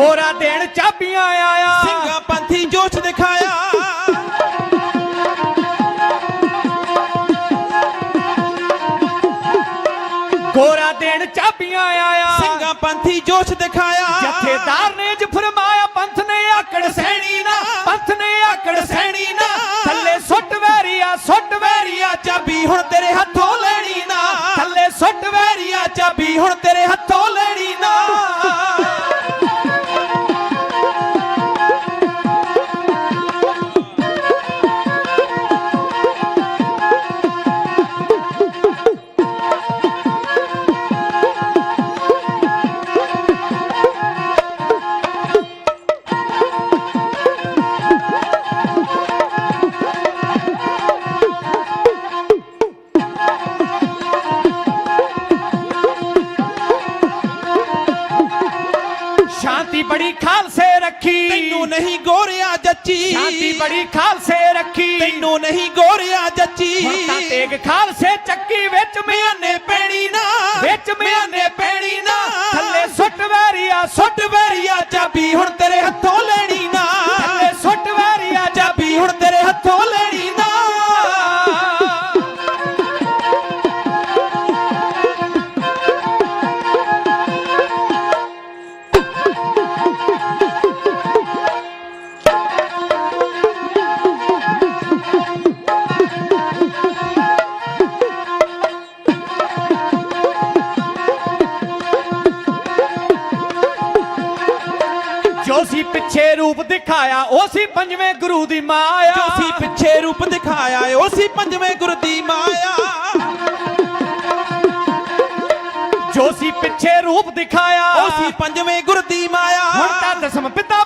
ਗੋਰਾ ਦੇਣ ਚਾਬੀਆਂ ਆਇਆ। ਸਿੰਘਾਂ ਪੰਥੀ ਜੋਸ਼ ਦਿਖਾਇਆ। ਗੋਰਾ ਦੇਣ ਚਾਬੀਆਂ ਆਇਆ। ਸਿੰਘਾਂ ਪੰਥੀ ਜੋਸ਼ ਦਿਖਾਇਆ। ਬੜੀ ਖਾਲਸੇ ਰੱਖੀ। ਤੈਨੂੰ ਨਹੀਂ ਗੋਰਿਆ ਜੱਚੀ। ਸ਼ਾਂਤੀ ਬੜੀ ਖਾਲਸੇ ਰੱਖੀ। ਤੈਨੂੰ ਨਹੀਂ ਗੋਰਿਆ ਜੱਚੀ। ਹੁਣ ਤਾਂ ਤੇਗ ਖਾਲਸੇ ਚੱਕੀ ਵਿੱਚ ਮਿਆਨੇ ਪੈਣੀ ਨਾ। ਵਿੱਚ ਮਿਆਨੇ ਪੈਣੀ ਨਾ। ਥੱਲੇ ਸੁੱਟ ਵੈਰੀਆ ਸੁੱਟ ਵੈਰੀਆ ਚਾਬੀ। ਹੁਣ ਤੇਰੇ ਹੱਥੋਂ ਲੈਣੀ ਪਿੱਛੇ ਰੂਪ ਦਿਖਾਇਆ ਉਹ ਸੀ ਪੰਜਵੇਂ ਗੁਰੂ ਦੀ ਮਾਇਆ। ਜੋ ਸੀ ਪਿੱਛੇ ਰੂਪ ਦਿਖਾਇਆ ਓ ਸੀ ਪੰਜਵੇਂ ਗੁਰ ਦੀ ਮਾਇਆ। ਜੋ ਸੀ ਪਿੱਛੇ ਰੂਪ ਦਿਖਾਇਆ ਓ ਸੀ ਪੰਜਵੇਂ ਗੁਰ ਦੀ ਮਾਇਆ। ਹੁਣ ਤਾਂ ਦਸਮ ਪਿਤਾ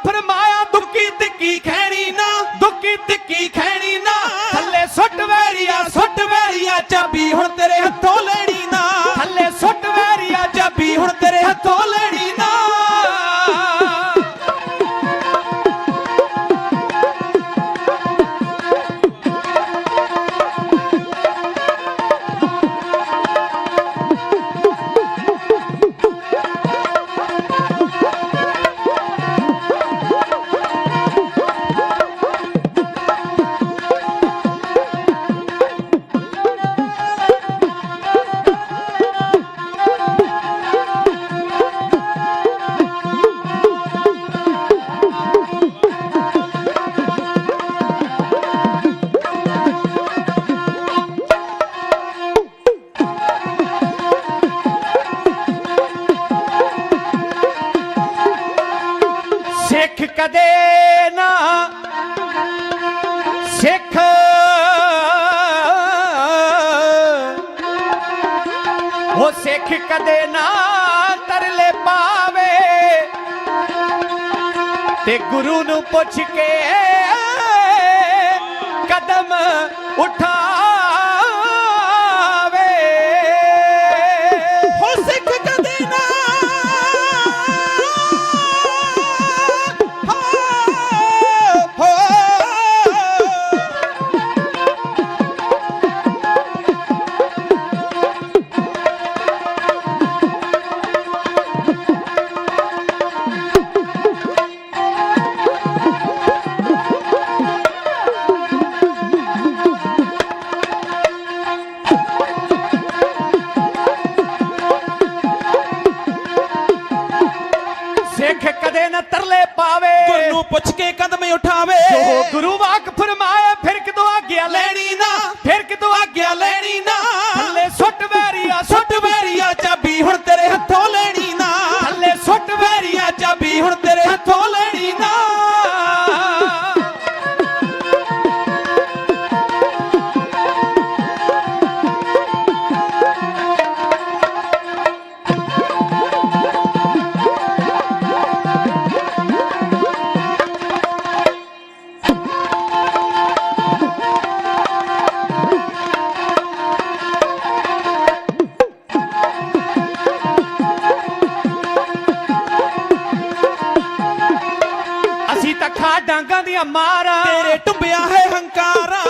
ਸਿੱਖ। ਉਹ ਸਿੱਖ ਕਦੇ ਨਾ ਤਰਲੇ ਪਾਵੇ। ਤੇ ਗੁਰੂ ਨੂੰ ਪੁੱਛ ਕੇ ਕਦਮ ਉਠਾਵੇ ਉਠਾਵੇ ਜੋ ਮਾਰਾਂ। ਤੇਰੇ ਟੁੰਬਿਆ ਹੈ ਹੰਕਾਰਾ।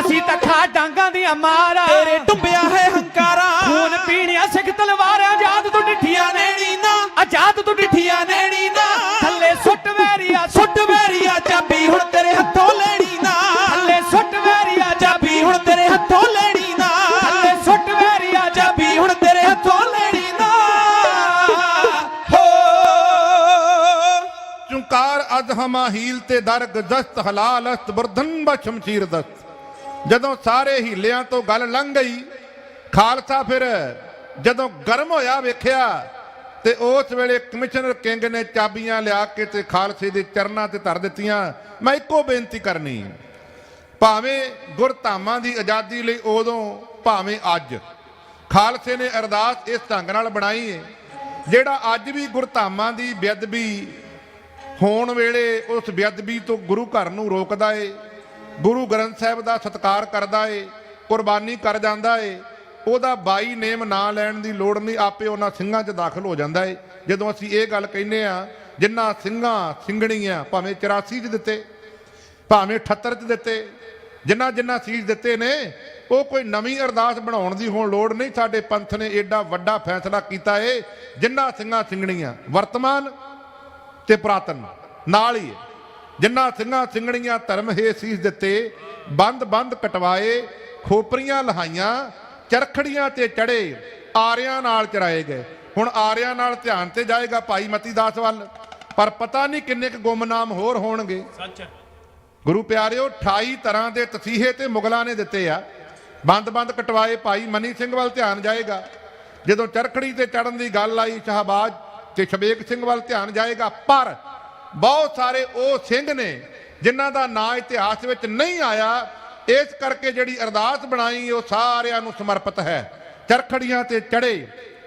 ਅਸੀਂ ਤਾਂ ਖਾ ਡਾਂਗਾਂ ਦੀਆਂ ਮਾਰਾਂ। ਤੇਰੇ ਡੁੱਬਿਆ ਹੈ ਹੰਕਾਰਾ। ਖੂਨ ਪੀਣੀਆਂ ਸਿੱਖ ਤਲਵਾਰਾਂ ਆਜ਼ਾਦ ਤੂੰ ਡਿੱਠੀਆਂ ਨੈਣੀ ਨਾ। ਆਜ਼ਾਦ ਤੂੰ ਡਿੱਠੀਆਂ ਨੈਣੀ ਨਾ। ਥੱਲੇ ਸੁੱਟ ਵੈਰੀਆ ਸੁੱਟ ਵੈਰੀਆ ਚਾਬੀ ਹੁਣ ਤੇਰੇ ਚੁੰਕਾਰ ਅਦ ਹਮਾ ਹੀਲ ਤੇ ਦਰ ਗਜ਼ਸਤ ਹਲਾਲ ਅਸਤ ਬਰਧਨ ਬਾ ਸ਼ਮਸ਼ੀਰ ਦਸਤ। ਜਦੋਂ ਸਾਰੇ ਹੀਲਿਆਂ ਤੋਂ ਗੱਲ ਲੰਘ ਗਈ, ਖਾਲਸਾ ਫਿਰ ਜਦੋਂ ਗਰਮ ਹੋਇਆ ਵੇਖਿਆ ਤੇ ਉਸ ਵੇਲੇ ਕਮਿਸ਼ਨਰ ਕਿੰਗ ਨੇ ਚਾਬੀਆਂ ਲਿਆ ਕੇ ਤੇ ਖਾਲਸੇ ਦੇ ਚਰਨਾਂ ਤੇ ਧਰ ਦਿੱਤੀਆਂ। ਮੈਂ ਇੱਕੋ ਬੇਨਤੀ ਕਰਨੀ, ਭਾਵੇਂ ਗੁਰਧਾਮਾਂ ਦੀ ਆਜ਼ਾਦੀ ਲਈ ਉਦੋਂ, ਭਾਵੇਂ ਅੱਜ। ਖਾਲਸੇ ਨੇ ਅਰਦਾਸ ਇਸ ਢੰਗ ਨਾਲ ਬਣਾਈ ਹੈ, ਜਿਹੜਾ ਅੱਜ ਵੀ ਗੁਰਧਾਮਾਂ ਦੀ ਬੇਅਦਬੀ ਹੋਣ ਵੇਲੇ ਉਸ ਬੇਅਦਬੀ ਤੋਂ ਗੁਰੂ ਘਰ ਨੂੰ ਰੋਕਦਾ ਏ, ਗੁਰੂ ਗ੍ਰੰਥ ਸਾਹਿਬ ਦਾ ਸਤਿਕਾਰ ਕਰਦਾ ਏ, ਕੁਰਬਾਨੀ ਕਰ ਜਾਂਦਾ ਏ, ਉਹਦਾ ਬਾਈ ਨੇਮ ਨਾ ਲੈਣ ਦੀ ਲੋੜ ਨਹੀਂ, ਆਪੇ ਉਹਨਾਂ ਸਿੰਘਾਂ 'ਚ ਦਾਖਲ ਹੋ ਜਾਂਦਾ ਏ। ਜਦੋਂ ਅਸੀਂ ਇਹ ਗੱਲ ਕਹਿੰਨੇ ਆ ਜਿੰਨਾ ਸਿੰਘਾਂ ਸਿੰਘਣੀਆਂ ਭਾਵੇਂ 84 'ਚ ਦਿੱਤੇ, ਭਾਵੇਂ 78 'ਚ ਦਿੱਤੇ, ਜਿੰਨਾ ਜਿੰਨਾ ਸੀਜ਼ ਦਿੱਤੇ ਨੇ, ਉਹ ਕੋਈ ਨਵੀਂ ਅਰਦਾਸ ਬਣਾਉਣ ਦੀ ਹੁਣ ਲੋੜ ਨਹੀਂ। ਸਾਡੇ ਪੰਥ ਨੇ ਏਡਾ ਵੱਡਾ ਫੈਸਲਾ ਕੀਤਾ ਏ, ਜਿੰਨਾ ਸਿੰਘਾਂ ਸਿੰਘਣੀਆਂ, ਵਰਤਮਾਨ ਤੇ ਪ੍ਰਾਤਨ। ਨਾਲ ਹੀ ਜਿੰਨਾ ਸਿੰਘਾਂ ਸਿੰਘਣੀਆਂ ਧਰਮ ਹੈ ਸੀਸ ਦਿੱਤੇ ਬੰਦ ਬੰਦ ਕਟਵਾਏ ਖੋਪਰੀਆਂ ਲਹਾਈਆਂ ਚਰਖੜੀਆਂ ਤੇ ਚੜੇ ਆਰਿਆਂ ਨਾਲ ਚਰਾਏ ਗਏ। ਹੁਣ ਆਰਿਆਂ ਨਾਲ ਧਿਆਨ ਤੇ ਜਾਏਗਾ ਭਾਈ ਮਤੀ ਦਾਸ ਵੱਲ। ਪਰ ਪਤਾ ਨਹੀਂ ਕਿੰਨੇ ਕੁ ਗੁੰਮਨਾਮ ਹੋਰ ਹੋਣਗੇ। ਗੁਰੂ ਪਿਆਰਿਓ 28 ਤਰ੍ਹਾਂ ਦੇ ਤਸੀਹੇ ਤੇ ਮੁਗਲਾਂ ਨੇ ਦਿੱਤੇ ਆ। ਬੰਦ-ਬੰਦ ਕਟਵਾਏ ਭਾਈ ਮਨੀ ਸਿੰਘ ਵੱਲ ਧਿਆਨ ਜਾਏਗਾ। ਜਦੋਂ ਚਰਖੜੀ ਤੇ ਚੜਨ ਦੀ ਗੱਲ ਆਈ ਸ਼ਹਬਾਜ਼ ਤੇ ਸ਼ਬੇਕ ਸਿੰਘ ਵੱਲ ਧਿਆਨ ਜਾਏਗਾ, ਪਰ ਬਹੁਤ ਸਾਰੇ ਉਹ ਸਿੰਘ ਨੇ ਜਿਨ੍ਹਾਂ ਦਾ ਨਾਂ ਇਤਿਹਾਸ ਵਿੱਚ ਨਹੀਂ ਆਇਆ, ਇਸ ਕਰਕੇ ਜਿਹੜੀ ਅਰਦਾਸ ਬਣਾਈ, ਉਹ ਸਾਰਿਆਂ ਨੂੰ ਸਮਰਪਿਤ ਹੈ। ਚਰਖੜੀਆਂ ਤੇ ਚੜੇ,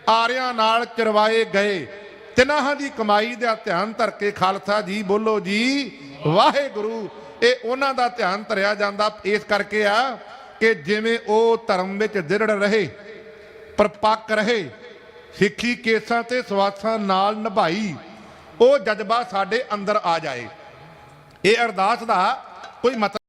ਆਰਿਆਂ ਨਾਲ ਚਰਵਾਏ ਗਏ। ਤਿਨਾਹਾਂ ਦੀ ਕਮਾਈ ਦਾ ਧਿਆਨ ਧਰ ਕੇ ਖਾਲਸਾ ਜੀ ਬੋਲੋ ਜੀ, ਵਾਹਿਗੁਰੂ। ਇਹ ਉਹਨਾਂ ਦਾ ਧਿਆਨ ਧਰਿਆ ਜਾਂਦਾ। ਇਸ ਕਰਕੇ ਆ ਕਿ ਜਿਵੇਂ ਉਹ ਧਰਮ ਵਿੱਚ ਦ੍ਰਿੜ ਰਹੇ, ਪਰਪੱਕ ਰਹੇ ਸਿੱਖੀ ਕੇਸਾਂ ਤੇ ਸਵਾਸਾਂ ਨਾਲ ਨਿਭਾਈ, ਉਹ ਜਜ਼ਬਾ ਸਾਡੇ ਅੰਦਰ ਆ ਜਾਏ। ਇਹ ਅਰਦਾਸ ਦਾ ਕੋਈ ਮਤਲਬ